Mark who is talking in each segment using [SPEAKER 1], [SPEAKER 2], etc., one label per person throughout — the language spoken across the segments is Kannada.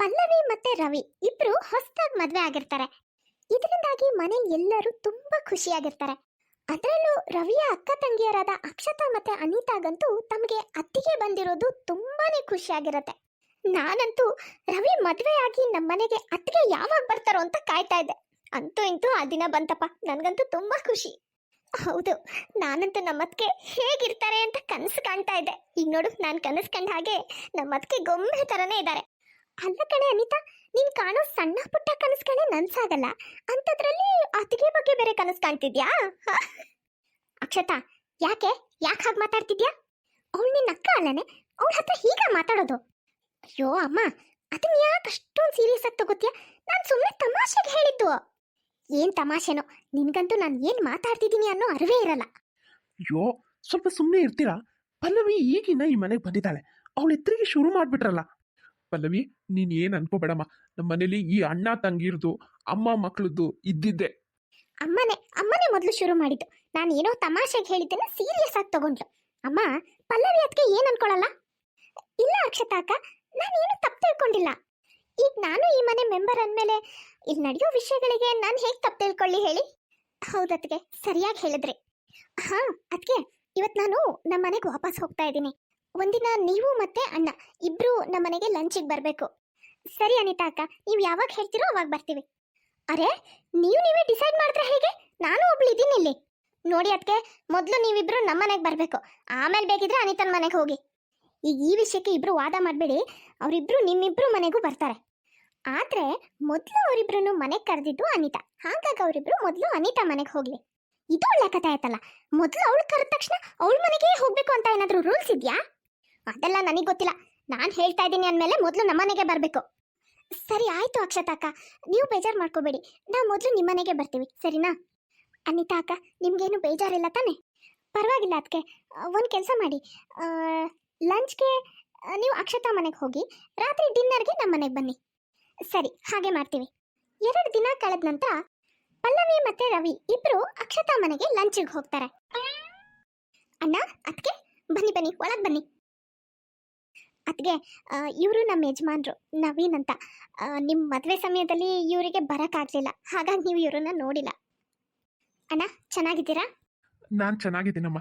[SPEAKER 1] ಪಲ್ಲವಿ ಮತ್ತೆ ರವಿ ಇಬ್ರು ಹೊಸದಾಗಿ ಮದ್ವೆ ಆಗಿರ್ತಾರೆ. ಇದರಿಂದಾಗಿ ಮನೇಲಿ ಎಲ್ಲರೂ ತುಂಬಾ ಖುಷಿಯಾಗಿರ್ತಾರೆ. ಅದರಲ್ಲೂ ರವಿಯ ಅಕ್ಕ ತಂಗಿಯರಾದ ಅಕ್ಷತಾ ಮತ್ತೆ ಅನಿತಾಗಂತೂ ತಮಗೆ ಅತ್ತಿಗೆ ಬಂದಿರೋದು ತುಂಬಾನೇ ಖುಷಿಯಾಗಿರತ್ತೆ. ನಾನಂತೂ ರವಿ ಮದುವೆಯಾಗಿ ನಮ್ಮನೆಗೆ ಅತ್ತಿಗೆ ಯಾವಾಗ ಬರ್ತಾರೋ ಅಂತ ಕಾಯ್ತಾ ಇದ್ದೆ. ಅಂತೂ ಇಂತೂ ಆ ದಿನ ಬಂತಪ್ಪ. ನನಗಂತೂ ತುಂಬಾ ಖುಷಿ. ಹೌದು, ನಾನಂತೂ ನಮ್ಮತ್ಗೆ ಹೇಗಿರ್ತಾರೆ ಅಂತ ಕನಸು ಕಾಣ್ತಾ ಇದ್ದೆ. ಈಗ ನೋಡು, ನಾನು ಕನಸು ಕಂಡ ಹಾಗೆ ನಮ್ಮತ್ಗೆ ಗೊಂಬೆ ತರನೇ ಇದ್ದಾರೆ. ಅಲ್ಲ ಕಣೆ ಅನಿತಾ, ನೀನ್ ಕಾಣೋ ಸಣ್ಣ ಪುಟ್ಟ ಕನಸು ಕಣೆ ನನ್ಸಾಗಲ್ಲ. ಅಂತದ್ರಲ್ಲಿ ಅತಿಗೆ ಬಗ್ಗೆ ಬೇರೆ ಕನಸು ಕಾಣ್ತಿದ್ಯಾ? ಅಕ್ಷತಾ, ಯಾಕೆ? ಯಾಕೆ ಹಾಗೆ ಮಾತಾಡ್ತಿದ್ಯಾ? ಅವಳು ನಿನ್ನ ಅಕ್ಕ ಅಲ್ಲನೆ? ಅವಳ ಹತ್ರ ಹೀಗ ಮಾತಾಡೋದು? ಅಯ್ಯೋ ಅಮ್ಮ ಅದನ್ನ ಯಾಕೆ ಅಷ್ಟೊಂದು ಸೀರಿಯಸ್ ಆಗಿ ತಗೋತೀಯ? ನಾನು ಸುಮ್ಮನೆ ತಮಾಷೆಗೆ ಹೇಳಿದ್ದು. ಏನ್ ತಮಾಷೆನೋ, ನಿನ್ಗಂತೂ ನಾನು ಏನ್ ಮಾತಾಡ್ತಿದ್ದೀನಿ ಅನ್ನೋ ಅರಿವೇ ಇರಲ್ಲ.
[SPEAKER 2] ಅಯ್ಯೋ, ಸ್ವಲ್ಪ ಸುಮ್ಮನೆ ಇರ್ತೀರಾ? ಪಲ್ಲವಿ ಈಗಿನ ಈ ಮನೆಗೆ ಬಂದಿದ್ದಾಳೆ. ಅವಳು ಎತ್ತರಿಗೆ ಶುರು ಮಾಡ್ಬಿಟ್ರಲ್ಲ. ಪಲ್ಲವಿ ನೀನ್ ಏನ್ ಅನ್ಕೋಬೇಡಮ್ಮ. ನಮ್ಮ ಮನೇಲಿ ಈ ಅಣ್ಣ, ತಂಗಿರ್ದು, ಅಮ್ಮ ಮಕ್ಳದ್ದು ಇದ್ದಿದ್ದೆ.
[SPEAKER 1] ಅಮ್ಮನೇ ಅಮ್ಮನೇ ಮೊದಲು ಶುರು ಮಾಡಿದ್ದು. ನಾನು ಏನೋ ತಮಾಷೆಗೆ ಹೇಳಿದ್ದೇನೆ ಸೀರಿಯಸ್ ಆಗಿ ತಗೊಂಡ್ಲು. ಅಮ್ಮ, ಪಲ್ಲವಿ ಅದಕ್ಕೆ ಏನ್ ಅನ್ಕೊಳಲ್ಲ? ಇಲ್ಲ ಅಕ್ಷತಾಕ ನಾನು ಏನು ತಪ್ಪು ತಿಳ್ಕೊಂಡಿಲ್ಲ. ಈಗ ನಾನು ಈ ಮನೆ ಮೆಂಬರ್ ಅಂದಮೇಲೆ ಇಲ್ಲಿ ನಡೆಯೋ ವಿಷಯಗಳಿಗೆ ನಾನು ಹೇಗೆ ತಪ್ಪು ತಿಳ್ಕೊಳ್ಳಿ ಹೇಳಿ? ಹೌದತ್ಗೆ ಸರಿಯಾಗಿ ಹೇಳಿದ್ರಿ. ಹಾ ಅದಕ್ಕೆ ಇವತ್ತು ನಾನು ನಮ್ಮ ಮನೆಗೆ ವಾಪಸ್ ಹೋಗ್ತಾ ಇದ್ದೀನಿ. ಒಂದಿನ ನೀವು ಮತ್ತೆ ಅಣ್ಣ, ಇಬ್ರು ನಮ್ಮ ಮನೆಗೆ ಲಂಚಿಗೆ ಬರಬೇಕು. ಸರಿ ಅನಿತಾ ಅಕ್ಕ, ನೀವು ಯಾವಾಗ ಹೇಳ್ತೀರೋ ಅವಾಗ ಬರ್ತೀವಿ. ಅರೆ, ನೀವು ನೀವೇ ಡಿಸೈಡ್ ಮಾಡಿದ್ರೆ ಹೇಗೆ? ನಾನು ಒಬ್ಳು ಇದ್ದೀನಿ ಇಲ್ಲಿ. ನೋಡಿ ಅದಕ್ಕೆ ಮೊದಲು ನೀವಿಬ್ರು ನಮ್ಮ ಮನೆಗೆ ಬರಬೇಕು. ಆಮೇಲೆ ಬೇಕಿದ್ರೆ ಅನಿತನ ಮನೆಗೆ ಹೋಗಿ. ಈಗ ಈ ವಿಷಯಕ್ಕೆ ಇಬ್ರು ವಾದ ಮಾಡಬೇಡಿ. ಅವರಿಬ್ರು ನಿಮ್ಮಿಬ್ರು ಮನೆಗೂ ಬರ್ತಾರೆ. ಆದರೆ, ಮೊದಲು ಅವರಿಬ್ರು ಮನೆಗೆ ಕರೆದಿದ್ದು ಅನಿತಾ. ಹಾಗಾಗಿ ಅವರಿಬ್ರು ಮೊದಲು ಅನಿತಾ ಮನೆಗೆ ಹೋಗ್ಲಿ. ಇದು ಒಳ್ಳೆ ಕಥೆ ಆಯ್ತಲ್ಲ. ಮೊದಲು ಅವಳು ಕರೆದ ತಕ್ಷಣ ಅವಳ ಮನೆಗೆ ಹೋಗ್ಬೇಕು ಅಂತ ಏನಾದರೂ ರೂಲ್ಸ್ ಇದೆಯಾ? ಅದೆಲ್ಲ ನನಗೆ ಗೊತ್ತಿಲ್ಲ. ನಾನು ಹೇಳ್ತಾ ಇದ್ದೀನಿ ಅಂದಮೇಲೆ ಮೊದಲು ನಮ್ಮನೆಗೆ ಬರಬೇಕು. ಸರಿ, ಆಯ್ತು ಅಕ್ಷತಾ ಅಕ್ಕ. ನೀವು ಬೇಜಾರು ಮಾಡ್ಕೋಬೇಡಿ. ನಾವು ಮೊದಲು ನಿಮ್ಮನೆಗೆ ಬರ್ತೀವಿ. ಸರಿನಾ? ಅನಿತಾ ಅಕ್ಕ, ನಿಮಗೇನು ಬೇಜಾರಿಲ್ಲ ತಾನೆ? ಪರವಾಗಿಲ್ಲ ಅದಕ್ಕೆ ಒಂದು ಕೆಲಸ ಮಾಡಿ. ಲಂಚ್ಗೆ, ನೀವು ಅಕ್ಷತಾ ಮನೆಗೆ ಹೋಗಿ, ರಾತ್ರಿ ಡಿನ್ನರ್ಗೆ ನಮ್ಮ ಮನೆಗೆ ಬನ್ನಿ. ಸರಿ, ಹಾಗೆ ಮಾಡ್ತೀವಿ. ಎರಡು ದಿನ ಕಳೆದ ನಂತರ ಪಲ್ಲವಿ ಮತ್ತೆ ರವಿ ಇಬ್ರು ಅಕ್ಷತಾ ಮನೆಗೆ ಲಂಚಿಗೆ ಹೋಗ್ತಾರೆ. ಅಣ್ಣ ಅದಕ್ಕೆ ಬನ್ನಿ ಬನ್ನಿ, ಒಳಗೆ ಬನ್ನಿ. ಅದಕ್ಕೆ ಇವರು ನಮ್ಮ ಯಜಮಾನ್ರು ನವೀನ್ ಅಂತ ನಿಮ್ಮ ಮದುವೆ ಸಮಯದಲ್ಲಿ ಇವರಿಗೆ ಬರೋಕ್ಕಾಗಲಿಲ್ಲ. ಹಾಗಾಗಿ ನೀವು ಇವರನ್ನ ನೋಡಿಲ್ಲ. ಅಣ್ಣ, ಚೆನ್ನಾಗಿದ್ದೀರಾ?
[SPEAKER 2] ನಾನು ಚೆನ್ನಾಗಿದ್ದೀನಮ್ಮ.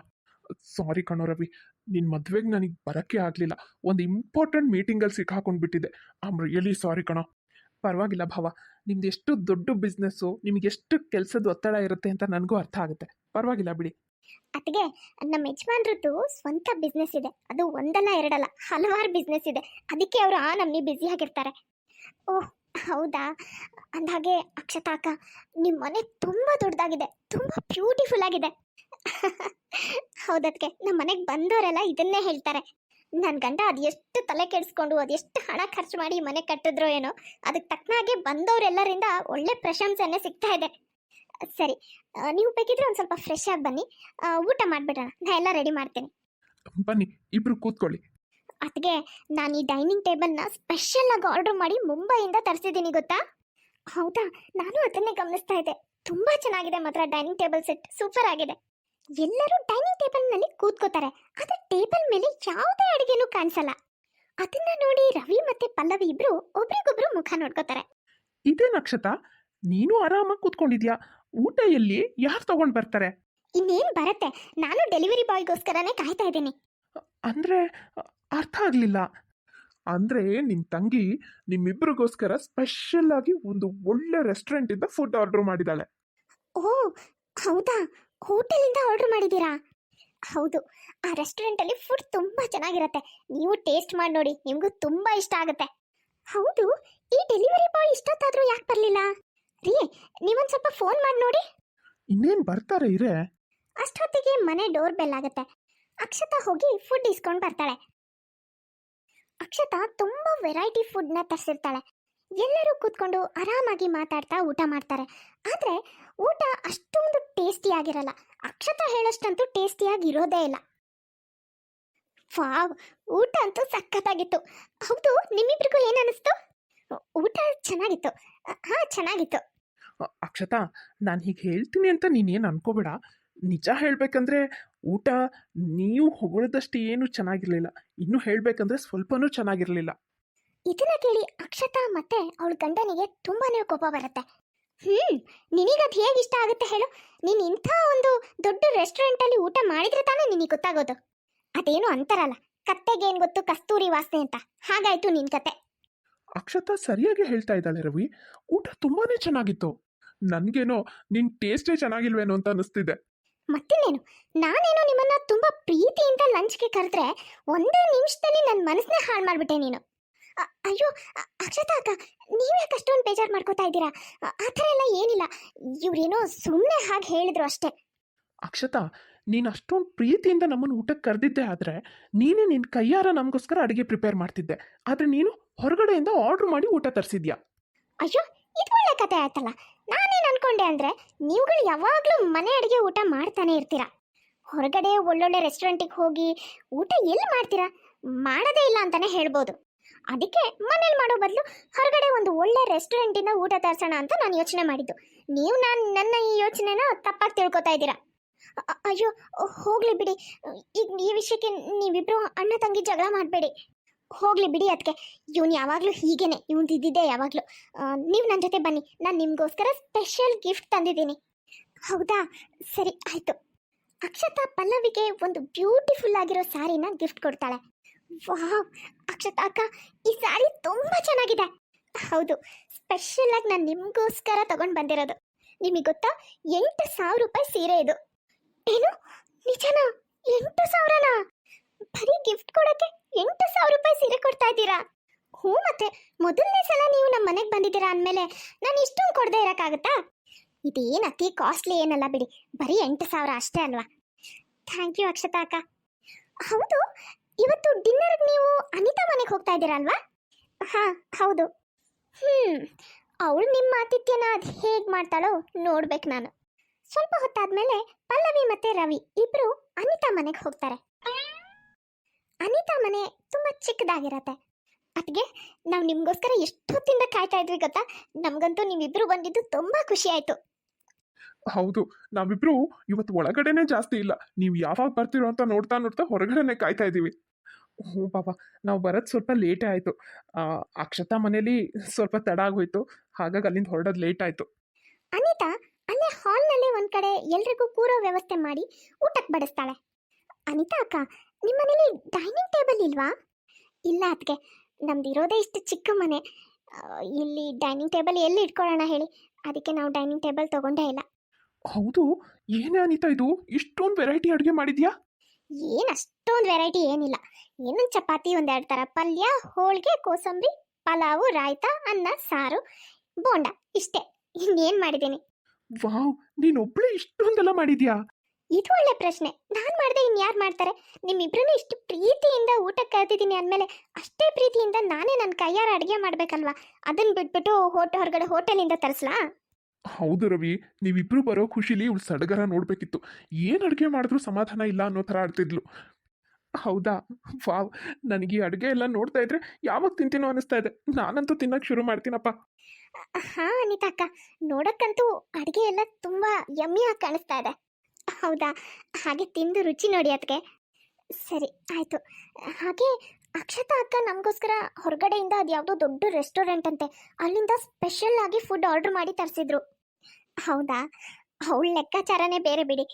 [SPEAKER 2] ಸಾರಿ ಕಣೋ ರವಿ. ನಿನ್ನ ಮದುವೆಗೆ ನನಗೆ ಬರಕ್ಕೆ ಆಗಲಿಲ್ಲ. ಒಂದು ಇಂಪಾರ್ಟೆಂಟ್ ಮೀಟಿಂಗಲ್ಲಿ ಸಿಕ್ಕಾಕೊಂಡ್ಬಿಟ್ಟಿದ್ದೆ. ಆಮ್ ರಿಯಲಿ ಸಾರಿ ಕಣೋ. ಪರವಾಗಿಲ್ಲ ಭಾವ. ನಿಮ್ದು ಎಷ್ಟು ದೊಡ್ಡ ಬಿಸ್ನೆಸ್ಸು ನಿಮ್ಗೆ ಎಷ್ಟು ಕೆಲಸದ ಒತ್ತಡ ಇರುತ್ತೆ ಅಂತ ನನಗೂ ಅರ್ಥ ಆಗುತ್ತೆ. ಪರವಾಗಿಲ್ಲ ಬಿಡಿ.
[SPEAKER 1] ಅದಕ್ಕೆ ನಮ್ಮ ಯಜಮಾನ್ರದ್ದು ಸ್ವಂತ ಬಿಸ್ನೆಸ್ ಇದೆ. ಅದು ಒಂದಲ್ಲ ಎರಡಲ್ಲ, ಹಲವಾರು ಬಿಸ್ನೆಸ್ ಇದೆ. ಅದಕ್ಕೆ ಅವರು ಆ ನಮ್ಮನಿ ಬ್ಯುಸಿಯಾಗಿರ್ತಾರೆ ಓಹ್, ಹೌದಾ? ಅಂದಾಗೆ ಅಕ್ಕ ನಿಮ್ಮ ಮನೆ ತುಂಬ ದೊಡ್ಡದಾಗಿದೆ, ತುಂಬ ಬ್ಯೂಟಿಫುಲ್ ಆಗಿದೆ. ಹೌದಕ್ಕೆ ನಮ್ಮ ಮನೆಗೆ ಬಂದವರೆಲ್ಲ ಇದನ್ನೇ ಹೇಳ್ತಾರೆ. ನನ್ನ ಗಂಡ ಅದು ತಲೆ ಕೆಡಿಸ್ಕೊಂಡು ಅದೆಷ್ಟು ಹಣ ಖರ್ಚು ಮಾಡಿ ಮನೆ ಕಟ್ಟಿದ್ರೋ ಏನೋ ಅದಕ್ಕೆ ತಕ್ಕನಾಗೆ ಬಂದವರೆಲ್ಲರಿಂದ ಒಳ್ಳೆ ಪ್ರಶಂಸನೆ ಸಿಗ್ತಾ ಇದೆ. ಸರಿ ನೀವು ಬೇಕಿದ್ರೆ ಒಂದು ಸ್ವಲ್ಪ ಫ್ರೆಶ್ ಆಗಿ ಬನ್ನಿ. ಊಟ ಮಾಡಿಬಿಡೋಣ. ನಾ ಎಲ್ಲ ರೆಡಿ ಮಾಡ್ತೀನಿ.
[SPEAKER 2] ಬನ್ನಿ ಇಬ್ರು ಕೂತ್ಕೊಳ್ಳಿ.
[SPEAKER 1] ಅದಕ್ಕೆ ನಾನು ಈ ಡೈನಿಂಗ್ ಟೇಬಲ್ನ ಸ್ಪೆಷಲ್ ಆಗಿ ಆರ್ಡರ್ ಮಾಡಿ ಮುಂಬೈಯಿಂದ ತರಿಸಿದ್ದೀನಿ ಗೊತ್ತಾ? ಹೌದಾ? ನಾನು ಅದನ್ನೇ ಗಮನಿಸ್ತಾ ಇದ್ದೆ. ತುಂಬಾ ಚೆನ್ನಾಗಿದೆ ಮಾತ್ರ ಡೈನಿಂಗ್ ಟೇಬಲ್ ಸೆಟ್ ಸೂಪರ್ ಆಗಿದೆ. ಎಲ್ಲರೂ ಡೈನಿಂಗ್ ಟೇಬಲ್ನಲ್ಲಿ ಕೂತ್ಕೋತಾರೆ. ಆದ್ರೆ ಟೇಬಲ್ ಮೇಲೆ ಯಾವುದೇ ಅಡಿಗೆನೂ ಕಾಣಿಸಲ್ಲ. ಅದನ್ನ ನೋಡಿ ರವಿ ಮತ್ತೆ ಪಲ್ಲವಿ ಇಬ್ರು ಒಬ್ರಿಗೊಬ್ರು ಮುಖ ನೋಡ್ಕೋತಾರೆ.
[SPEAKER 2] ಇದೇ ನಕ್ಷತ ನೀನು ಆರಾಮಾಗಿ ಕೂತ್ಕೊಂಡಿದ್ಯಾ? ಊಟ ಎಲ್ಲಿ ಯಾರು ತಗೊಂಡ್ ಬರ್ತಾರೆ?
[SPEAKER 1] ಇನ್ನೇನ್ ಬರತ್ತೆ? ನಾನು ಡೆಲಿವರಿ ಬಾಯ್ಗೋಸ್ಕರನೇ ಕಾಯ್ತಾ ಇದ್ದೀನಿ.
[SPEAKER 2] ಅಂದ್ರೆ ಅರ್ಥ ಆಗ್ಲಿಲ್ಲ. ಅಂದ್ರೆ ನಿಮ್ ತಂಗಿ ನಿಮ್ಮಿಬ್ರಿಗೋಸ್ಕರ ಸ್ಪೆಷಲ್ ಆಗಿ ಒಂದು ಒಳ್ಳೆ ರೆಸ್ಟೋರೆಂಟ್ ಇಂದ ಫುಡ್ ಆರ್ಡರ್ ಮಾಡಿದಾಳೆ.
[SPEAKER 1] ಓ ಹೌದಾ? ಹೋಟೆಲಿಂದ ಆರ್ಡರ್ ಮಾಡಿದ್ದೀರಾ? ಹೌದು ಆ ರೆಸ್ಟೋರೆಂಟಲ್ಲಿ ಫುಡ್ ತುಂಬಾ ಚೆನ್ನಾಗಿರುತ್ತೆ. ನೀವು ಟೇಸ್ಟ್ ಮಾಡಿ ನೋಡಿ ನಿಮಗೂ ತುಂಬಾ ಇಷ್ಟ ಆಗುತ್ತೆ. ಹೌದು ಈ ಡೆಲಿವರಿ ಬಾಯ್ ಇಷ್ಟೊತ್ತಾದರೂ ಯಾಕೆ ಬರಲಿಲ್ಲ? ರೀ ನೀವೊಂದು ಸ್ವಲ್ಪ ಫೋನ್ ಮಾಡಿ ನೋಡಿ.
[SPEAKER 2] ಇನ್ನೇನ್ ಬರ್ತಾರೆ ಇರೇ?
[SPEAKER 1] ಅಷ್ಟೊತ್ತಿಗೆ ಮನೆ ಡೋರ್ ಬೆಲ್ ಆಗುತ್ತೆ. ಅಕ್ಷತಾ ಹೋಗಿ ಫುಡ್ ಇಸ್ಕೊಂಡು ಬರ್ತಾಳೆ. ಅಕ್ಷತಾ ತುಂಬ ವೆರೈಟಿ ಫುಡ್ನ ತರಿಸಿರ್ತಾಳೆ. ಎಲ್ಲರೂ ಕೂತ್ಕೊಂಡು ಆರಾಮಾಗಿ ಮಾತಾಡ್ತಾ ಊಟ ಮಾಡ್ತಾರೆ. ಆದರೆ ಊಟ ಅಷ್ಟೊಂದು ಟೇಸ್ಟಿ ಆಗಿರಲ್ಲ. ಅಕ್ಷತಾ ಹೇಳೋಷ್ಟಂತೂ ಟೇಸ್ಟಿಯಾಗಿ ಇರೋದೇ ಇಲ್ಲ. ಫಾವ್ ಊಟ ಅಂತೂ ಸಖತ್ತಾಗಿತ್ತು. ಹೌದು ನಿಮ್ಮಿಬ್ರಿಗೂ ಏನು ಅನಿಸ್ತು? ಊಟ ಚೆನ್ನಾಗಿತ್ತು. ಹಾ ಚೆನ್ನಾಗಿತ್ತು.
[SPEAKER 2] ಅಕ್ಷತಾ, ನಾನು ಹೀಗೆ ಹೇಳ್ತೀನಿ ಅಂತ ನೀನೇನು ಅನ್ಕೋಬೇಡ. ನಿಜ ಹೇಳಬೇಕಂದ್ರೆ ಊಟ ನೀವು ಹೊಗಳದಷ್ಟು ಏನು ಚೆನ್ನಾಗಿರಲಿಲ್ಲ. ಇನ್ನು ಹೇಳಬೇಕಂದ್ರೆ ಸ್ವಲ್ಪನೂ ಚೆನ್ನಾಗಿರಲಿಲ್ಲ.
[SPEAKER 1] ಇದನ್ನ ಕೇಳಿ ಅಕ್ಷತಾ ಮತ್ತೆ ಅವಳ ಗಂಡನಿಗೆ ತುಂಬಾನೇ ಕೋಪ ಬರುತ್ತೆ. ಹ್ಮ್ ನಿನಗದು ಹೇಗೆ ಇಷ್ಟ ಆಗುತ್ತೆ ಹೇಳು. ನೀನ್ ಇಂಥ ಒಂದು ದೊಡ್ಡ ರೆಸ್ಟೋರೆಂಟ್ ಅಲ್ಲಿ ಊಟ ಮಾಡಿದ್ರೆ ತಾನೇ ನಿನಗೆ ಗೊತ್ತಾಗೋದು. ಅದೇನು ಅಂತಾರಲ್ಲ ಕತ್ತೆಗೆ ಏನು ಗೊತ್ತು ಕಸ್ತೂರಿ ವಾಸನೆ ಅಂತ. ಹಾಗಾಯ್ತು ನಿನ್ ಕತೆ.
[SPEAKER 2] ಅಕ್ಷತಾ ಸರಿಯಾಗಿ ಹೇಳ್ತಾ ಇದ್ದಾಳೆ ರವಿ. ಊಟ ತುಂಬಾನೇ ಚೆನ್ನಾಗಿತ್ತು. ನನ್ಗೇನೋ ನಿನ್ ಟೇಸ್ಟೇ ಚೆನ್ನಾಗಿಲ್ವೇನೋ ಅಂತ ಅನಿಸ್ತಿದೆ.
[SPEAKER 1] ಮತ್ತಿನ್ನೇನು ನಾನೇನೋ ನಿಮ್ಮನ್ನ ತುಂಬಾ ಪ್ರೀತಿಯಿಂದ ಲಂಚ್ಗೆ ಕರೆದ್ರೆ ಒಂದೇ ನಿಮಿಷದಲ್ಲಿ ನನ್ನ ಮನಸ್ಸನ್ನೇ ಹಾಳು ಮಾಡ್ಬಿಟ್ಟೆ ನೀನು. ಅ- ಅಯ್ಯೋ ಅ- ಅಕ್ಷತಾ ಅಕ್ಕ ನೀವ್ಯಾಕೆ ಅಷ್ಟೊಂದು ಬೇಜಾರು ಮಾಡ್ಕೋತಾ ಇದ್ದೀರಾ? ಆ ಥರ ಎಲ್ಲ ಏನಿಲ್ಲ. ಇವ್ರೇನೋ ಸುಮ್ಮನೆ ಹಾಗೆ ಹೇಳಿದ್ರು ಅಷ್ಟೇ.
[SPEAKER 2] ಅಕ್ಷತಾ ನೀನು ಅಷ್ಟೊಂದು ಪ್ರೀತಿಯಿಂದ ನಮ್ಮನ್ನು ಊಟಕ್ಕೆ ಕರೆದಿದ್ದೆ ಆದರೆ ನೀನೇ ನಿನ್ನ ಕೈಯಾರ ನಮಗೋಸ್ಕರ ಅಡುಗೆ ಪ್ರಿಪೇರ್ ಮಾಡ್ತಿದ್ದೆ. ಆದರೆ ನೀನು ಹೊರಗಡೆಯಿಂದ ಆರ್ಡರ್ ಮಾಡಿ ಊಟ ತರಿಸಿದ್ಯಾ?
[SPEAKER 1] ಅಯ್ಯೋ, ಇದು ಒಳ್ಳೆ ಕತೆ ಆಯ್ತಲ್ಲ. ನಾನೇನು ಅನ್ಕೊಂಡೆ ಅಂದ್ರೆ, ನೀವುಗಳು ಯಾವಾಗಲೂ ಮನೆ ಅಡುಗೆ ಊಟ ಮಾಡ್ತಾನೆ ಇರ್ತೀರಾ? ಹೊರಗಡೆ ಒಳ್ಳೊಳ್ಳೆ ರೆಸ್ಟೋರೆಂಟಿಗೆ ಹೋಗಿ ಊಟ ಎಲ್ಲಿ ಮಾಡ್ತೀರಾ? ಮಾಡೋದೇ ಇಲ್ಲ ಅಂತಾನೆ ಹೇಳ್ಬೋದು. ಅದಕ್ಕೆ ಮನೇಲಿ ಮಾಡೋ ಬದಲು ಹೊರಗಡೆ ಒಂದು ಒಳ್ಳೆ ರೆಸ್ಟೋರೆಂಟಿಂದ ಊಟ ತರಿಸೋಣ ಅಂತ ನಾನು ಯೋಚನೆ ಮಾಡಿದ್ದು. ನೀವು ನಾನು ನನ್ನ ಈ ಯೋಚನೆನ ತಪ್ಪಾಗಿ ತಿಳ್ಕೊತಾ ಇದ್ದೀರಾ? ಅಯ್ಯೋ, ಹೋಗ್ಲಿ ಬಿಡಿ. ಈ ವಿಷಯಕ್ಕೆ ನೀವಿಬ್ರು ಅಣ್ಣ ತಂಗಿ ಜಗಳ ಮಾಡಬೇಡಿ. ಹೋಗ್ಲಿ ಬಿಡಿ ಅದಕ್ಕೆ ಇವನು ಯಾವಾಗಲೂ ಹೀಗೇನೆ, ಇವನು ಇದ್ದಿದ್ದೆ ಯಾವಾಗಲೂ. ನೀವು ನನ್ನ ಜೊತೆ ಬನ್ನಿ, ನಾನು ನಿಮಗೋಸ್ಕರ ಸ್ಪೆಷಲ್ ಗಿಫ್ಟ್ ತಂದಿದ್ದೀನಿ. ಹೌದಾ? ಸರಿ, ಆಯಿತು. ಅಕ್ಷತಾ ಪಲ್ಲವಿಗೆ ಒಂದು ಬ್ಯೂಟಿಫುಲ್ ಆಗಿರೋ ಸ್ಯಾರಿನ ಗಿಫ್ಟ್ ಕೊಡ್ತಾಳೆ. ವಾವ್! ಅಕ್ಷತಾ ಅಕ್ಕ, ಈ ಸಾರಿ ತುಂಬ ಚೆನ್ನಾಗಿದೆ. ಹೌದು ಸ್ಪೆಷಲ್ ಆಗಿ ನಾನು ನಿಮಗೋಸ್ಕರ ತಗೊಂಡು ಬಂದಿರೋದು. ನಿಮಗೆ ಗೊತ್ತಾ? ಎಂಟು ಸಾವಿರ ರೂಪಾಯಿ ಸೀರೆ ಇದು. ಏನು? ನಿಜನಾ? ಎಂಟು ಸಾವಿರನಾ? ಬರೀ ಗಿಫ್ಟ್ ಕೊಡೋಕ್ಕೆ? ಎಂಟು ಸಾವಿರ ರೂಪಾಯಿ ಸೀರೆ ಕೊಡ್ತಾ ಇದ್ದೀರಾ? ಹ್ಞೂ ಮತ್ತೆ, ಮೊದಲನೇ ಸಲ ನೀವು ನಮ್ಮ ಮನೆಗೆ ಬಂದಿದ್ದೀರಾ ಅಂದಮೇಲೆ ನಾನು ಇಷ್ಟೊಂದು ಕೊಡದೆ ಇರೋಕ್ಕಾಗುತ್ತಾ? ಇದೇನು ಅತಿ ಕಾಸ್ಟ್ಲಿ ಏನಲ್ಲ ಬಿಡಿ, ಬರೀ ಎಂಟು ಸಾವಿರ ಅಷ್ಟೇ ಅಲ್ವಾ? ಥ್ಯಾಂಕ್ ಯು ಅಕ್ಷತಾ ಅಕ್ಕ. ಹೌದು, ಇವತ್ತು ಡಿನ್ನರ್ಗೆ ನೀವು ಅನಿತಾ ಮನೆಗೆ ಹೋಗ್ತಾ ಇದ್ದೀರಾ ಅಲ್ವಾ? ಹಾಂ, ಹೌದು. ಹ್ಞೂ ಅವಳು ನಿಮ್ಮ ಆತಿಥ್ಯನ ಅದು ಹೇಗೆ ಮಾಡ್ತಾಳೋ ನೋಡ್ಬೇಕು ನಾನು. ಸ್ವಲ್ಪ ಹೊತ್ತಾದ್ಮೇಲೆ ಪಲ್ಲವಿ ಮತ್ತೆ ರವಿ ಇಬ್ಬರು ಅನಿತಾ ಮನೆಗೆ ಹೋಗ್ತಾರೆ. ಅನಿತಾ ಮನೆ ತುಂಬಾ ಚಿಕ್ಕದಾಗಿರತ್ತೆ. ಅದಕ್ಕೆ ನಾವು ನಿಮ್ಗೋಸ್ಕರ ಎಷ್ಟೊತ್ತಿಂದ ಕಾಯ್ತಾ ಇದ್ವಿ ಗೊತ್ತಾ? ನಮಗಂತೂ ನೀವಿಬ್ರು ಬಂದಿದ್ದು ತುಂಬಾ ಖುಷಿ ಆಯ್ತು.
[SPEAKER 2] ಹೌದು ನಾವಿಬ್ರು ಇವತ್ತು ಒಳಗಡೆನೆ ಜಾಸ್ತಿ ಇಲ್ಲ. ನೀವು ಯಾವಾಗ ಬರ್ತೀರೋ ಅಂತ ನೋಡ್ತಾ ನೋಡ್ತಾ ಹೊರಗಡೆನೆ ಕಾಯ್ತಾ ಇದ್ದೀವಿ ಹ್ಞೂ ಪಾಪ ನಾವು ಬರೋದು ಸ್ವಲ್ಪ ಲೇಟೇ ಆಯಿತು. ಅಕ್ಷತಾ ಮನೇಲಿ ಸ್ವಲ್ಪ ತಡ ಆಗೋಯ್ತು. ಹಾಗಾಗಿ ಅಲ್ಲಿಂದ ಹೊರಡೋದು ಲೇಟ್ ಆಯಿತು.
[SPEAKER 1] ಅನಿತಾ ಅಲ್ಲೇ ಹಾಲ್ನಲ್ಲೇ ಒಂದು ಕಡೆ ಎಲ್ರಿಗೂ ಕೂರೋ ವ್ಯವಸ್ಥೆ ಮಾಡಿ ಊಟಕ್ಕೆ ಬಡಿಸ್ತಾಳೆ. ಅನಿತಾ ಅಕ್ಕ ನಿಮ್ಮ ಮನೇಲಿ ಡೈನಿಂಗ್ ಟೇಬಲ್ ಇಲ್ವಾ? ಇಲ್ಲ ಅದಕ್ಕೆ ನಮ್ದು ಇರೋದೇ ಇಷ್ಟು ಚಿಕ್ಕ ಮನೆ. ಇಲ್ಲಿ ಡೈನಿಂಗ್ ಟೇಬಲ್ ಎಲ್ಲಿ ಇಟ್ಕೊಳ್ಳೋಣ ಹೇಳಿ. ಅದಕ್ಕೆ ನಾವು ಡೈನಿಂಗ್ ಟೇಬಲ್ ತಗೊಂಡೇ ಇಲ್ಲ.
[SPEAKER 2] ಹೌದು ಏನೇ ಅನಿತಾ ಇದು? ಇಷ್ಟೊಂದು ವೆರೈಟಿ ಅಡುಗೆ ಮಾಡಿದ್ಯಾ?
[SPEAKER 1] ಏನು ಅಷ್ಟೊಂದು ವೆರೈಟಿ ಏನಿಲ್ಲ. ಏನೊಂದು ಚಪಾತಿ ಒಂದೆರಡು ಥರ ಪಲ್ಯ ಹೋಳಿಗೆ ಕೋಸಂಬರಿ ಪಲಾವು ರಾಯ್ತ ಅನ್ನ ಸಾರು ಬೋಂಡ ಇಷ್ಟೇ. ಇನ್ನೇನು ಮಾಡಿದ್ದೀನಿ?
[SPEAKER 2] ವಾವ್ ನೀನೊಬ್ಳೆ ಇಷ್ಟೊಂದೆಲ್ಲ ಮಾಡಿದ್ಯಾ?
[SPEAKER 1] ಇದು ಒಳ್ಳೆ ಪ್ರಶ್ನೆ. ನಾನು ಮಾಡಿದೆ ಇನ್ಯಾರು ಮಾಡ್ತಾರೆ? ನಿಮ್ಮಿಬ್ರು ಇಷ್ಟು ಪ್ರೀತಿಯಿಂದ ಊಟಕ್ಕೆ ಕರೆದಿದ್ದೀನಿ ಅಂದಮೇಲೆ ಅಷ್ಟೇ ಪ್ರೀತಿಯಿಂದ ನಾನೇ ನನ್ನ ಕೈಯಾರ ಅಡುಗೆ ಮಾಡಬೇಕಲ್ವಾ? ಅದನ್ನು ಬಿಟ್ಬಿಟ್ಟು ಹೋಟ ಹೊರಗಡೆ ಹೋಟೆಲಿಂದ ತರಿಸ್ಲಾ?
[SPEAKER 2] ಹೌದು ರವಿ ನೀವಿಬ್ರು ಬರೋ ಖುಷಿಲಿ ಇವಳು ಸಡಗರ ನೋಡಬೇಕಿತ್ತು. ಏನು ಅಡುಗೆ ಮಾಡಿದ್ರು ಸಮಾಧಾನ ಇಲ್ಲ ಅನ್ನೋ ಥರ ಆಡ್ತಿದ್ಲು. ಹೌದಾ? ವಾವ್ ನನಗೆ ಅಡುಗೆ ಎಲ್ಲ ನೋಡ್ತಾ ಇದ್ರೆ ಯಾವಾಗ ತಿಂತೀನೋ ಅನಿಸ್ತಾ ಇದೆ. ನಾನಂತೂ ತಿನ್ನೋಕೆ ಶುರು ಮಾಡ್ತೀನಪ್ಪ.
[SPEAKER 1] ಹಾ ಅನಿತಾ ಅಕ್ಕ. ನೋಡಕ್ಕಂತೂ ಅಡುಗೆ ಎಲ್ಲ ತುಂಬಾ ಯಮ್ಮಿಯಾಗಿ ಕಾಣಿಸ್ತಾ ಇದೆ. ಹೌದಾ? ಹಾಗೆ ತಿಂದು ರುಚಿ ನೋಡಿ ಅದಕ್ಕೆ ಸರಿ, ಆಯಿತು. ಹಾಗೆ ಅಕ್ಷತಾ ಅಕ್ಕ ನಮಗೋಸ್ಕರ ಹೊರಗಡೆಯಿಂದ ಅದು ಯಾವುದೋ ದೊಡ್ಡ ರೆಸ್ಟೋರೆಂಟ್ ಅಂತೆ ಅಲ್ಲಿಂದ ಸ್ಪೆಷಲ್ ಆಗಿ ಫುಡ್ ಆರ್ಡರ್ ಮಾಡಿ ತರಿಸಿದ್ರು. ಹೌದಾ? ಅವಳ ಲೆಕ್ಕಾಚಾರನೇ ಬೇರೆ ಬಿಡಿ.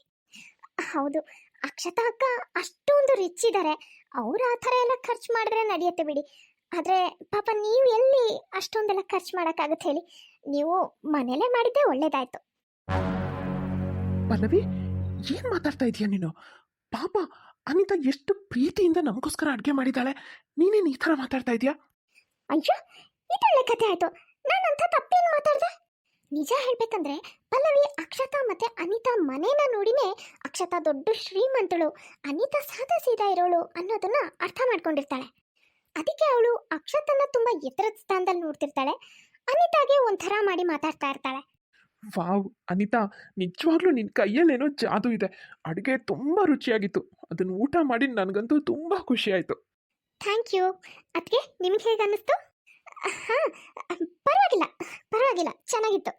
[SPEAKER 1] ಹೌದು, ಅಕ್ಷತಾ ಅಕ್ಕ ಅಷ್ಟೊಂದು ರಿಚ್ ಇದ್ದಾರೆ ಅವ್ರು ಆ ಥರ ಎಲ್ಲ ಖರ್ಚು ಮಾಡಿದ್ರೆ ನಡೆಯುತ್ತೆ ಬಿಡಿ. ಆದರೆ ಪಾಪ ನೀವು ಎಲ್ಲಿ ಅಷ್ಟೊಂದೆಲ್ಲ ಖರ್ಚು ಮಾಡೋಕ್ಕಾಗುತ್ತೆ ಹೇಳಿ? ನೀವು ಮನೇಲೇ ಮಾಡಿದ್ದೆ ಒಳ್ಳೇದಾಯ್ತು.
[SPEAKER 2] ಪಲ್ಲವಿ ಏನು ಮಾತಾಡ್ತಾ ಇದೀಯ ನೀನು? ಪಾಪ, ಅನಿತಾ ಎಷ್ಟು ಪ್ರೀತಿಯಿಂದ ನಮಗೋಸ್ಕರ ಅಡುಗೆ ಮಾಡಿದ್ದಾಳೆ. ನೀನೇನ್ ಈ ತರ ಮಾತಾಡ್ತಾ ಇದೀಯಾ?
[SPEAKER 1] ಅಯ್ಯೋ, ಇದೊಳ್ಳೆ ಕತೆ ಆಯ್ತು. ನಾನಂತ ತಪ್ಪೇನು ಮಾತಾಡ್ದೆ? ನಿಜ ಹೇಳ್ಬೇಕಂದ್ರೆ, ಪಲ್ಲವಿ, ಅಕ್ಷತಾ ಮತ್ತೆ ಅನಿತಾ ಮನೇನ ನೋಡಿನೇ ಅಕ್ಷತಾ ದೊಡ್ಡ ಶ್ರೀಮಂತಳು. ಅನಿತಾ ಸಾದಾ ಸೀದಾ ಇರೋಳು ಅನ್ನೋದನ್ನ ಅರ್ಥ ಮಾಡ್ಕೊಂಡಿರ್ತಾಳೆ. ಅದಕ್ಕೆ ಅವಳು ಅಕ್ಷತನ್ನ ತುಂಬಾ ಎತ್ತರದ ಸ್ಥಾನದಲ್ಲಿ ನೋಡ್ತಿರ್ತಾಳೆ. ಅನಿತಾಗೆ ಒಂಥರ ಮಾಡಿ ಮಾತಾಡ್ತಾ ಇರ್ತಾಳೆ.
[SPEAKER 2] ವಾವ್! ಅನಿತಾ ನಿಜವಾಗ್ಲೂ ನಿನ್ನ ಕೈಯಲ್ಲೇನೋ ಜಾದು ಇದೆ. ಅಡುಗೆ ತುಂಬ ರುಚಿಯಾಗಿತ್ತು. ಅದನ್ನು ಊಟ ಮಾಡಿ ನನಗಂತೂ ತುಂಬ ಖುಷಿ ಆಯಿತು.
[SPEAKER 1] Thank you. ಅದಕ್ಕೆ ನಿಮ್ಗೆ ಹೇಗೆ ಅನ್ನಿಸ್ತು? ಹಾಂ ಪರವಾಗಿಲ್ಲ. ಪರವಾಗಿಲ್ಲ. ಚೆನ್ನಾಗಿತ್ತು.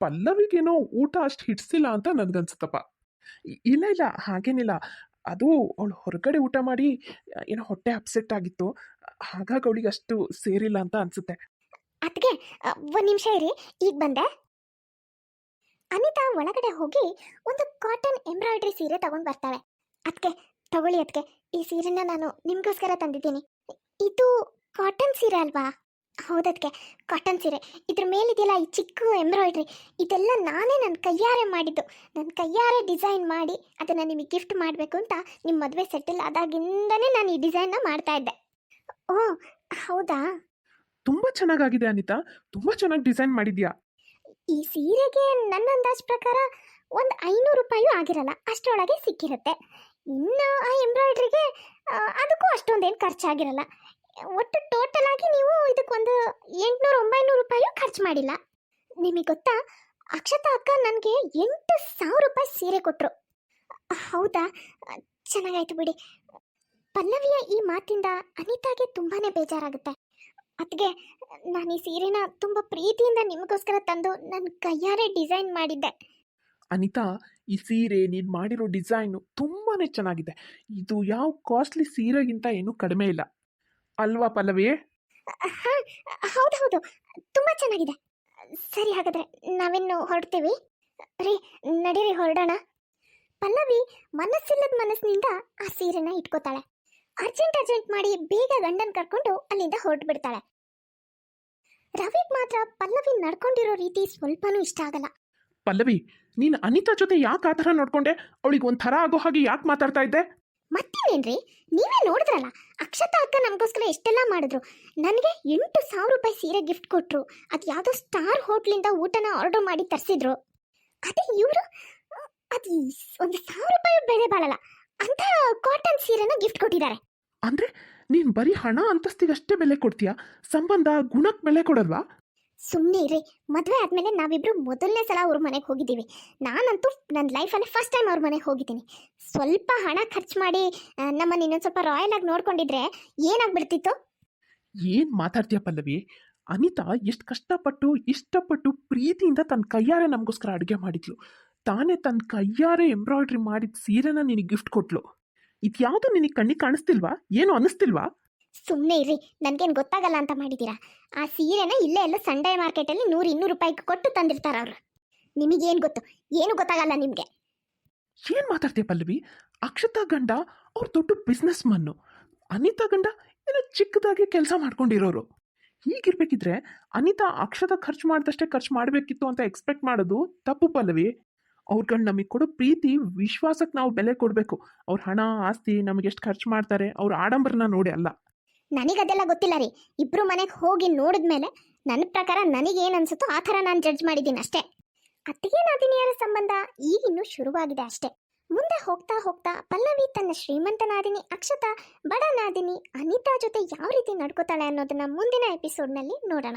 [SPEAKER 2] ಪಲ್ಲವಿಗೇನೋ ಊಟ ಅಷ್ಟು ಹಿಡಿಸಿಲ್ಲ ಅಂತ ನನಗನ್ಸುತ್ತಪ್ಪ. ಇಲ್ಲ ಇಲ್ಲ. ಹಾಗೇನಿಲ್ಲ. ಅದು ಅವಳು ಹೊರಗಡೆ ಊಟ ಮಾಡಿ ಏನೋ ಹೊಟ್ಟೆ ಅಪ್ಸೆಟ್ ಆಗಿತ್ತು. ಹಾಗಾಗಿ ಅವಳಿಗೆ ಅಷ್ಟು ಸೇರಿಲ್ಲ ಅಂತ ಅನ್ಸುತ್ತೆ.
[SPEAKER 1] ಅದಕ್ಕೆ ಒಂದು ನಿಮಿಷ ಇರಿ. ಈಗ ಬಂದೆ. ಅನಿತಾ ಒಳಗಡೆ ಹೋಗಿ ಒಂದು ಕಾಟನ್ ಎಂಬ್ರಾಯ್ಡ್ರಿ ಸೀರೆ ತಗೊಂಡು ಬರ್ತಾಳೆ. ಅದಕ್ಕೆ ತಗೊಳ್ಳಿ ಅದಕ್ಕೆ ಈ ಸೀರೆನ ನಾನು ನಿಮಗೋಸ್ಕರ ತಂದಿದ್ದೀನಿ. ಇದು ಕಾಟನ್ ಸೀರೆ ಅಲ್ವಾ? ಹೌದಕ್ಕೆ ಕಾಟನ್ ಸೀರೆ. ಇದ್ರ ಮೇಲಿದೆಯಲ್ಲ ಈ ಚಿಕ್ಕ ಎಂಬ್ರಾಯ್ಡ್ರಿ ಇದೆಲ್ಲ ನಾನೇ ನನ್ನ ಕೈಯಾರೆ ಮಾಡಿದ್ದು. ನನ್ನ ಕೈಯಾರೆ ಡಿಸೈನ್ ಮಾಡಿ ಅದನ್ನು ನಿಮಗೆ ಗಿಫ್ಟ್ ಮಾಡಬೇಕು ಅಂತ ನಿಮ್ಮ ಮದುವೆ ಸೆಟಲ್ ಆದಾಗಿಂದನೇ ನಾನು ಈ ಡಿಸೈನ್ನ ಮಾಡ್ತಾ ಇದ್ದೆ. ಓ, ಹೌದಾ?
[SPEAKER 2] ತುಂಬ ಚೆನ್ನಾಗಾಗಿದೆ ಅನಿತಾ. ತುಂಬ ಚೆನ್ನಾಗಿ ಡಿಸೈನ್ ಮಾಡಿದ್ಯಾ?
[SPEAKER 1] ಈ ಸೀರೆಗೆ ನನ್ನ ಅಂದಾಜ್ ಪ್ರಕಾರ ಒಂದು ಐನೂರು ರೂಪಾಯಿಯೂ ಆಗಿರಲ್ಲ, ಅಷ್ಟರೊಳಗೆ ಸಿಕ್ಕಿರುತ್ತೆ. ಇನ್ನು ಆ ಎಂಬ್ರಾಯ್ಡ್ರಿಗೆ ಅದಕ್ಕೂ ಅಷ್ಟೊಂದೇನು ಖರ್ಚಾಗಿರಲ್ಲ. ಒಟ್ಟು ಟೋಟಲ್ ಆಗಿ ನೀವು ಇದಕ್ಕೊಂದು ಎಂಟುನೂರು, ಒಂಬೈನೂರು ರೂಪಾಯಿಯೂ ಖರ್ಚು ಮಾಡಿಲ್ಲ. ನಿಮಗೆ ಗೊತ್ತಾ? ಅಕ್ಷತಾ ಅಕ್ಕ ನನಗೆ ಎಂಟು ಸಾವಿರ ರೂಪಾಯಿ ಸೀರೆ ಕೊಟ್ಟರು ಹೌದಾ? ಚೆನ್ನಾಗಾಯ್ತು ಬಿಡಿ. ಪಲ್ಲವಿಯ ಈ ಮಾತಿಂದ ಅನಿತಾಗೆ ತುಂಬಾ ಬೇಜಾರಾಗುತ್ತೆ. ಅದಕ್ಕೆ ನಾನು ಈ ಸೀರೆನ ತುಂಬ ಪ್ರೀತಿಯಿಂದ ನಿಮಗೋಸ್ಕರ ತಂದು ನನ್ನ ಕೈಯಾರೆ ಡಿಸೈನ್ ಮಾಡಿದ್ದೆ.
[SPEAKER 2] ಅನಿತಾ ಈ ಸೀರೆ ನೀನು ಮಾಡಿರೋ ಡಿಸೈನು ತುಂಬಾ ಚೆನ್ನಾಗಿದೆ. ಇದು ಯಾವ ಕಾಸ್ಟ್ಲಿ ಸೀರೆಗಿಂತ ಏನೂ ಕಡಿಮೆ ಇಲ್ಲ. ಅಲ್ವಾ ಪಲ್ಲವಿ?
[SPEAKER 1] ಹೌದು ಹೌದು ತುಂಬ ಚೆನ್ನಾಗಿದೆ. ಸರಿ ಹಾಗಾದ್ರೆ ನಾವಿನ್ನು ಹೊರಡ್ತೀವಿ. ರೀ ನಡೀರಿ ಹೊರಡೋಣ. ಪಲ್ಲವಿ ಮನಸ್ಸಿಲ್ಲದ ಮನಸ್ಸಿನಿಂದ ಆ ಸೀರೆನ ಇಟ್ಕೋತಾಳೆ. ಅರ್ಜೆಂಟ್ ಅರ್ಜೆಂಟ್ ಮಾಡಿ ಬೇಗ ಗಂಡನ್ ಕರ್ಕೊಂಡು ಅಲ್ಲಿಂದ ಹೊರಟು ಬಿಡ್ತಾಳೆ ರವಿಗ್ ಮಾತ್ರ ಪಲ್ಲವಿ ನಡ್ಕೊಂಡಿರೋ ರೀತಿ ಸ್ವಲ್ಪನೂ ಇಷ್ಟ ಆಗಲ್ಲ.
[SPEAKER 2] ಪಲ್ಲವಿ ನೀನು ಅನಿತಾ ಜೊತೆ ಯಾಕೆ ಆ ಥರ ನೋಡ್ಕೊಂಡೆ? ಅವಳಿಗೆ ಒಂಥರ ಆಗೋ ಹಾಗೆ ಯಾಕೆ ಮಾತಾಡ್ತಾ ಇದ್ದೆ?
[SPEAKER 1] ಮತ್ತೇನೇನ್ರಿ? ನೀವೇ ನೋಡಿದ್ರಲ್ಲ ಅಕ್ಷತಾ ಅಕ್ಕ ನಮಗೋಸ್ಕರ ಎಷ್ಟೆಲ್ಲ ಮಾಡಿದ್ರು. ನನಗೆ ಎಂಟು ಸಾವಿರ ರೂಪಾಯಿ ಸೀರೆ ಗಿಫ್ಟ್ ಕೊಟ್ರು. ಅದು ಯಾವುದೋ ಸ್ಟಾರ್ ಹೋಟ್ಲಿಂದ ಊಟನ ಆರ್ಡರ್ ಮಾಡಿ ತರಿಸಿದ್ರು. ಅದೇ ಇವರು ಅದು ಒಂದು ಸಾವಿರ ರೂಪಾಯಿ ಬೆಲೆ ಬಾಳಲ್ಲ ಅಂತ ಕಾಟನ್ ಸೀರೆನ ಗಿಫ್ಟ್ ಕೊಟ್ಟಿದ್ದಾರೆ.
[SPEAKER 2] ಅಂದರೆ ನೀನು ಬರೀ ಹಣ ಅಂತಸ್ತಿಗಷ್ಟೇ ಬೆಲೆ ಕೊಡ್ತೀಯಾ? ಸಂಬಂಧ ಗುಣಕ್ಕೆ ಬೆಲೆ ಕೊಡಲ್ವಾ?
[SPEAKER 1] ಸುಮ್ಮನೆ ಇರಿ ಮದುವೆ ಆದಮೇಲೆ ನಾವಿಬ್ರು ಮೊದಲನೇ ಸಲ ಅವ್ರ ಮನೆಗೆ ಹೋಗಿದ್ದೀವಿ. ನಾನಂತೂ ನನ್ನ ಲೈಫಲ್ಲಿ ಫಸ್ಟ್ ಟೈಮ್ ಅವ್ರ ಮನೆಗೆ ಹೋಗಿದ್ದೀನಿ. ಸ್ವಲ್ಪ ಹಣ ಖರ್ಚು ಮಾಡಿ ನಮ್ಮನ್ನ ಇನ್ನೊಂದು ಸ್ವಲ್ಪ ರಾಯಲ್ ಆಗಿ ನೋಡ್ಕೊಂಡಿದ್ರೆ ಏನಾಗ್ಬಿಡ್ತಿತ್ತು?
[SPEAKER 2] ಏನು ಮಾತಾಡ್ತೀಯ ಪಲ್ಲವಿ? ಅನಿತಾ ಎಷ್ಟು ಕಷ್ಟಪಟ್ಟು ಇಷ್ಟಪಟ್ಟು ಪ್ರೀತಿಯಿಂದ ತನ್ನ ಕೈಯಾರೆ ನಮಗೋಸ್ಕರ ಅಡುಗೆ ಮಾಡಿದ್ಲು. ತಾನೇ ತನ್ನ ಕೈಯಾರೆ ಎಂಬ್ರಾಯ್ಡ್ರಿ ಮಾಡಿದ ಸೀರೆನ ನಿನಗೆ ಗಿಫ್ಟ್ ಕೊಟ್ಲು. ಇದ್ಯಾವುದು ನಿನಗೆ ಕಣ್ಣಿಗೆ ಕಾಣಿಸ್ತಿಲ್ವಾ? ಏನು ಅನಿಸ್ತಿಲ್ವಾ
[SPEAKER 1] ಸುಮ್ಮನೆ ಇರ್ರಿ. ನನಗೇನು ಗೊತ್ತಾಗಲ್ಲ ಅಂತ ಮಾಡಿದ್ದೀರಾ ಆ ಸೀರೆನ ಇಲ್ಲೇ ಎಲ್ಲ ಸಂಡೇ ಮಾರ್ಕೆಟಲ್ಲಿ ನೂರು ಇನ್ನೂರು ರೂಪಾಯಿಗೆ ಕೊಟ್ಟು ತಂದಿರ್ತಾರೆ ಅವರು. ನಿಮಗೇನು ಗೊತ್ತು? ಏನು ಗೊತ್ತಾಗಲ್ಲ ನಿಮಗೆ.
[SPEAKER 2] ಏನು ಮಾತಾಡ್ತೀಯ ಪಲ್ಲವಿ? ಅಕ್ಷತಾ ಗಂಡ ಅವ್ರ ದೊಡ್ಡ ಬಿಸ್ನೆಸ್ ಮನ್ನು ಅನಿತಾ ಗಂಡ ಏನೋ ಚಿಕ್ಕದಾಗಿ ಕೆಲಸ ಮಾಡ್ಕೊಂಡಿರೋರು. ಹೀಗಿರ್ಬೇಕಿದ್ರೆ ಅನಿತಾ ಅಕ್ಷತ ಖರ್ಚು ಮಾಡಿದಷ್ಟೇ ಖರ್ಚು ಮಾಡಬೇಕಿತ್ತು ಅಂತ ಎಕ್ಸ್ಪೆಕ್ಟ್ ಮಾಡೋದು ತಪ್ಪು ಪಲ್ಲವಿ. ಅವ್ರುಗಳು ನಮಗೆ ಕೊಡೋ ಪ್ರೀತಿ ವಿಶ್ವಾಸಕ್ಕೆ ನಾವು ಬೆಲೆ ಕೊಡಬೇಕು. ಅವ್ರ ಹಣ, ಆಸ್ತಿ ನಮಗೆ ಎಷ್ಟು ಖರ್ಚು ಮಾಡ್ತಾರೆ, ಅವ್ರ ಆಡಂಬರನ ನೋಡಿ ಅಲ್ಲ.
[SPEAKER 1] ನನಗದೆಲ್ಲ ಗೊತ್ತಿಲ್ಲ ರೀ. ಇಬ್ರು ಮನೆಗೆ ಹೋಗಿ ನೋಡಿದ್ಮೇಲೆ ನನ್ನ ಪ್ರಕಾರ ನನಗೇನು ಅನ್ಸುತ್ತೋ ಆ ಥರ ನಾನು ಜಡ್ಜ್ ಮಾಡಿದ್ದೀನಿ ಅಷ್ಟೇ. ಅತ್ತಿಗೆ ನಾದಿನಿಯರ ಸಂಬಂಧ ಈಗಿನ್ನೂ ಶುರುವಾಗಿದೆ ಅಷ್ಟೇ. ಮುಂದೆ ಹೋಗ್ತಾ ಹೋಗ್ತಾ ಪಲ್ಲವಿ ತನ್ನ ಶ್ರೀಮಂತ ನಾದಿನಿ, ಅಕ್ಷತಾ, ಬಡ ನಾದಿನಿ, ಅನಿತಾ ಜೊತೆ ಯಾವ ರೀತಿ ನಡ್ಕೋತಾಳೆ ಅನ್ನೋದನ್ನ ಮುಂದಿನ ಎಪಿಸೋಡ್ನಲ್ಲಿ ನೋಡೋಣ.